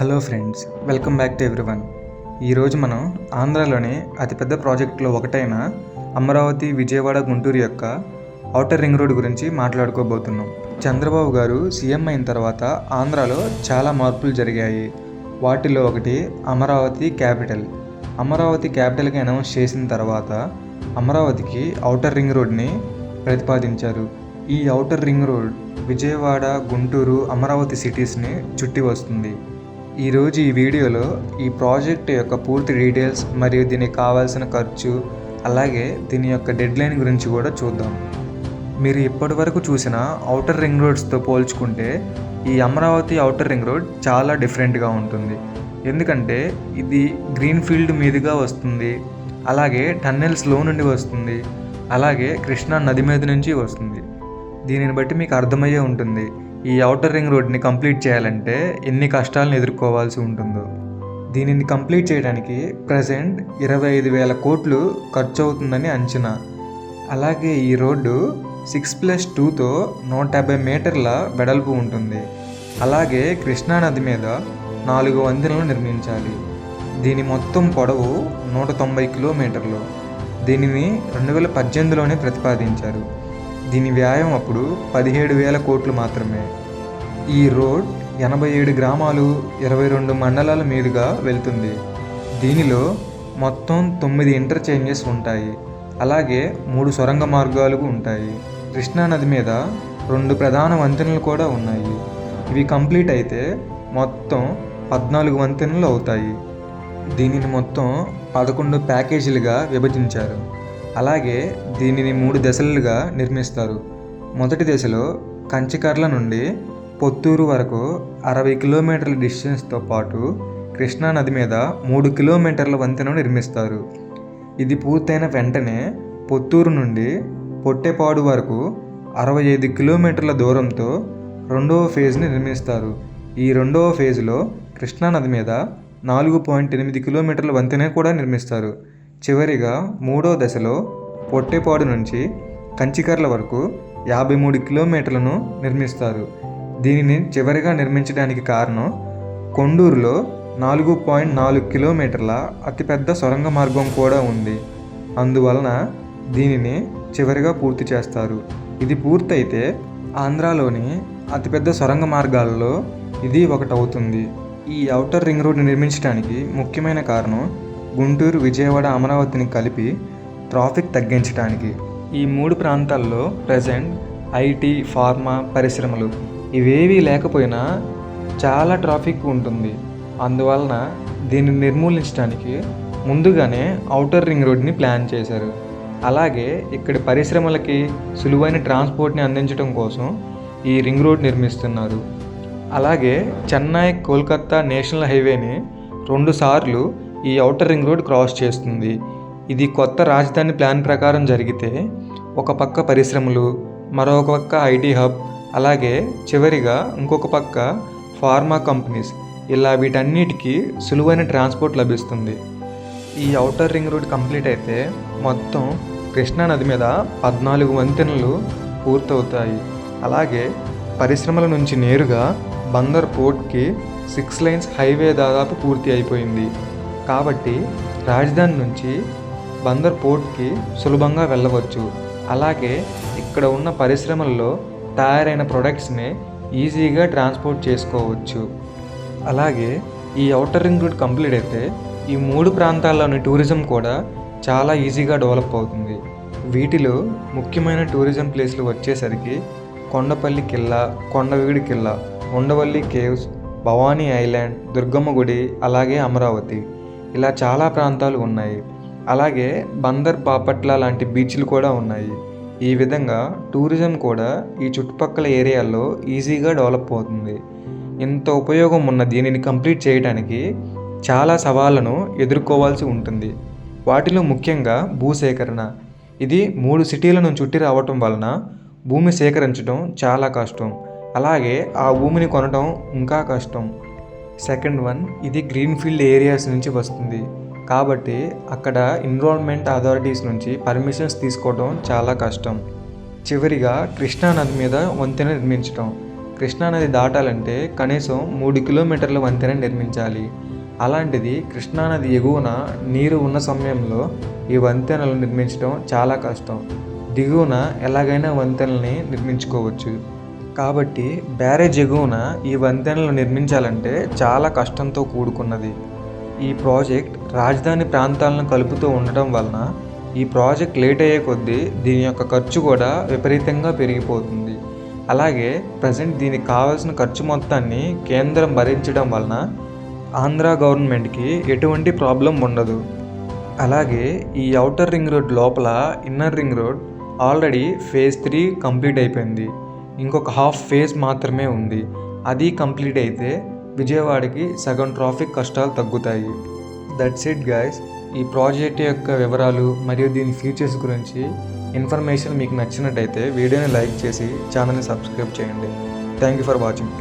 Hello friends welcome back to everyone. ఈరోజు మనం ఆంధ్రాలోని అతిపెద్ద ప్రాజెక్టులో ఒకటైన అమరావతి విజయవాడ గుంటూరు యొక్క ఔటర్ రింగ్ రోడ్ గురించి మాట్లాడుకోబోతున్నాం. చంద్రబాబు గారు సీఎం అయిన తర్వాత ఆంధ్రాలో చాలా మార్పులు జరిగాయి. వాటిలో ఒకటి అమరావతి క్యాపిటల్. అమరావతి క్యాపిటల్కి అనౌన్స్ చేసిన తర్వాత అమరావతికి ఔటర్ రింగ్ రోడ్ని ప్రతిపాదించారు. ఈ outer ring road Vijayawada Guntur Amaravati సిటీస్ని చుట్టి వస్తుంది. ఈరోజు ఈ వీడియోలో ఈ ప్రాజెక్ట్ యొక్క పూర్తి డీటెయిల్స్ మరియు దీనికి కావాల్సిన ఖర్చు అలాగే దీని యొక్క డెడ్లైన్ గురించి కూడా చూద్దాం. మీరు ఇప్పటి వరకు చూసిన ఔటర్ రింగ్ రోడ్స్తో పోల్చుకుంటే ఈ అమరావతి ఔటర్ రింగ్ రోడ్ చాలా డిఫరెంట్గా ఉంటుంది. ఎందుకంటే ఇది గ్రీన్ ఫీల్డ్ మీదుగా వస్తుంది అలాగే టన్నెల్స్లో నుండి వస్తుంది అలాగే కృష్ణా నది మీద నుంచి వస్తుంది. దీనిని బట్టి మీకు అర్థమయ్యే ఉంటుంది. ఈ ఔటర్ రింగ్ రోడ్ని కంప్లీట్ చేయాలంటే ఎన్ని కష్టాలను ఎదుర్కోవాల్సి ఉంటుందో. దీనిని కంప్లీట్ చేయడానికి ప్రజెంట్ ఇరవై ఐదు వేల కోట్లు ఖర్చు అవుతుందని అంచనా. అలాగే ఈ రోడ్డు సిక్స్ ప్లస్ టూతో నూట యాభై మీటర్ల వెడల్పు ఉంటుంది. అలాగే కృష్ణా నది మీద నాలుగు వందలను నిర్మించాలి. దీని మొత్తం పొడవు నూట తొంభై కిలోమీటర్లు. దీనిని రెండు వేల పద్దెనిమిదిలోనే ప్రతిపాదించారు. దీని వ్యాయం అప్పుడు పదిహేడు వేల కోట్లు మాత్రమే. ఈ రోడ్ ఎనభై ఏడు గ్రామాలు ఇరవై రెండు మండలాల మీదుగా వెళ్తుంది. దీనిలో మొత్తం తొమ్మిది ఇంటర్చేంజెస్ ఉంటాయి. అలాగే మూడు సొరంగ మార్గాలు ఉంటాయి. కృష్ణా నది మీద రెండు ప్రధాన వంతెనలు కూడా ఉన్నాయి. ఇవి కంప్లీట్ అయితే మొత్తం పద్నాలుగు వంతెనలు అవుతాయి. దీనిని మొత్తం పదకొండు ప్యాకేజీలుగా విభజించారు. అలాగే దీనిని మూడు దశలుగా నిర్మిస్తారు. మొదటి దశలో కంచికర్ల నుండి పొత్తూరు వరకు అరవై కిలోమీటర్ల డిస్టెన్స్తో పాటు కృష్ణా నది మీద మూడు కిలోమీటర్ల వంతెనను నిర్మిస్తారు. ఇది పూర్తయిన వెంటనే పొత్తూరు నుండి పొట్టెపాడు వరకు అరవై ఐదు కిలోమీటర్ల దూరంతో రెండవ ఫేజ్ని నిర్మిస్తారు. ఈ రెండవ ఫేజ్లో కృష్ణా నది మీద నాలుగు పాయింట్ ఎనిమిది కిలోమీటర్ల వంతెన కూడా నిర్మిస్తారు. చివరిగా మూడో దశలో పొట్టేపాడు నుంచి కంచికర్ల వరకు యాభై మూడు కిలోమీటర్లను నిర్మిస్తారు. దీనిని చివరిగా నిర్మించడానికి కారణం కొండూరులో నాలుగు పాయింట్ నాలుగు కిలోమీటర్ల అతిపెద్ద సొరంగ మార్గం కూడా ఉంది. అందువలన దీనిని చివరిగా పూర్తి చేస్తారు. ఇది పూర్తయితే ఆంధ్రాలోని అతిపెద్ద సొరంగ మార్గాల్లో ఇది ఒకటవుతుంది. ఈ ఔటర్ రింగ్ రోడ్ నిర్మించడానికి ముఖ్యమైన కారణం గుంటూరు విజయవాడ అమరావతిని కలిపి ట్రాఫిక్ తగ్గించడానికి ఈ మూడు ప్రాంతాల్లో ప్రజెంట్ ఐటీ ఫార్మా పరిశ్రమలు ఇవేవీ లేకపోయినా చాలా ట్రాఫిక్ ఉంటుంది. అందువలన దీన్ని నిర్మూలించడానికి ముందుగానే ఔటర్ రింగ్ రోడ్ని ప్లాన్ చేశారు. అలాగే ఇక్కడి పరిశ్రమలకి సులువైన ట్రాన్స్పోర్ట్ని అందించడం కోసం ఈ రింగ్ రోడ్ నిర్మిస్తున్నారు. అలాగే చెన్నై కోల్కత్తా నేషనల్ హైవేని రెండుసార్లు ఈ ఔటర్ రింగ్ రోడ్ క్రాస్ చేస్తుంది. ఇది కొత్త రాజధాని ప్లాన్ ప్రకారం జరిగితే ఒక పక్క పరిశ్రమలు మరొక పక్క ఐటీ హబ్ అలాగే చివరిగా ఇంకొక పక్క ఫార్మా కంపెనీస్. ఇలా వీటన్నిటికీ సులువైన ట్రాన్స్పోర్ట్ లభిస్తుంది. ఈ ఔటర్ రింగ్ రోడ్ కంప్లీట్ అయితే మొత్తం కృష్ణా నది మీద పద్నాలుగు వంతెనలు పూర్తవుతాయి. అలాగే పరిశ్రమల నుంచి నేరుగా బందర్ పోర్ట్కి సిక్స్ లైన్స్ హైవే దాదాపు పూర్తి అయిపోయింది. కాబట్టి రాజధాని నుంచి బందర్ పోర్ట్కి సులభంగా వెళ్ళవచ్చు. అలాగే ఇక్కడ ఉన్న పరిశ్రమల్లో తయారైన ప్రొడక్ట్స్ని ఈజీగా ట్రాన్స్పోర్ట్ చేసుకోవచ్చు. అలాగే ఈ ఔటర్ రింగ్ రూట్ కంప్లీట్ అయితే ఈ మూడు ప్రాంతాల్లోని టూరిజం కూడా చాలా ఈజీగా డెవలప్ అవుతుంది. వీటిలో ముఖ్యమైన టూరిజం ప్లేస్లు వచ్చేసరికి కొండపల్లి కిల్లా కొండవీడి కిల్లా ఉండవల్లి కేవ్స్ భవానీ ఐలాండ్ దుర్గమ్మ గుడి అలాగే అమరావతి. ఇలా చాలా ప్రాంతాలు ఉన్నాయి. అలాగే బందర్ బాపట్ల లాంటి బీచ్లు కూడా ఉన్నాయి. ఈ విధంగా టూరిజం కూడా ఈ చుట్టుపక్కల ఏరియాల్లో ఈజీగా డెవలప్ అవుతుంది. ఇంత ఉపయోగం ఉన్న దీనిని కంప్లీట్ చేయడానికి చాలా సవాళ్ళను ఎదుర్కోవాల్సి ఉంటుంది. వాటిలో ముఖ్యంగా భూసేకరణ. ఇది మూడు సిటీలను చుట్టి రావటం వలన భూమి సేకరించడం చాలా కష్టం. అలాగే ఆ భూమిని కొనడం ఇంకా కష్టం. సెకండ్ వన్ ఇది గ్రీన్ఫీల్డ్ ఏరియాస్ నుంచి వస్తుంది. కాబట్టి అక్కడ ఎన్విరాన్మెంట్ అథారిటీస్ నుంచి పర్మిషన్స్ తీసుకోవడం చాలా కష్టం. చివరిగా కృష్ణా నది మీద వంతెన నిర్మించడం కృష్ణానది దాటాలంటే కనీసం మూడు కిలోమీటర్ల వంతెన నిర్మించాలి. అలాంటిది కృష్ణానది ఎగువన నీరు ఉన్న సమయంలో ఈ వంతెనలు నిర్మించడం చాలా కష్టం. దిగువన ఎలాగైనా వంతెనల్ని నిర్మించుకోవచ్చు. కాబట్టి బ్యారేజ్ ఎగువన ఈ వంతెనలు నిర్మించాలంటే చాలా కష్టంతో కూడుకున్నది. ఈ ప్రాజెక్ట్ రాజధాని ప్రాంతాలను కలుపుతూ ఉండటం వలన ఈ ప్రాజెక్ట్ లేట్ అయ్యే కొద్దీ దీని యొక్క ఖర్చు కూడా విపరీతంగా పెరిగిపోతుంది. అలాగే ప్రజెంట్ దీనికి కావాల్సిన ఖర్చు మొత్తాన్ని కేంద్రం భరించడం వలన ఆంధ్ర గవర్నమెంట్కి ఎటువంటి ప్రాబ్లం ఉండదు. అలాగే ఈ అవుటర్ రింగ్ రోడ్ లోపల inner ring road already phase three complete అయిపోయింది. ఇంకొక హాఫ్ ఫేజ్ మాత్రమే ఉంది. అది కంప్లీట్ అయితే విజయవాడకి సగం ట్రాఫిక్ కష్టాలు తగ్గుతాయి. దట్స్ ఇట్ గైస్ ఈ ప్రాజెక్ట్ యొక్క వివరాలు మరియు దీని ఫీచర్స్ గురించి ఇన్ఫర్మేషన్ మీకు నచ్చినట్టయితే వీడియోని లైక్ చేసి ఛానల్ని సబ్స్క్రైబ్ చేయండి. Thank you for watching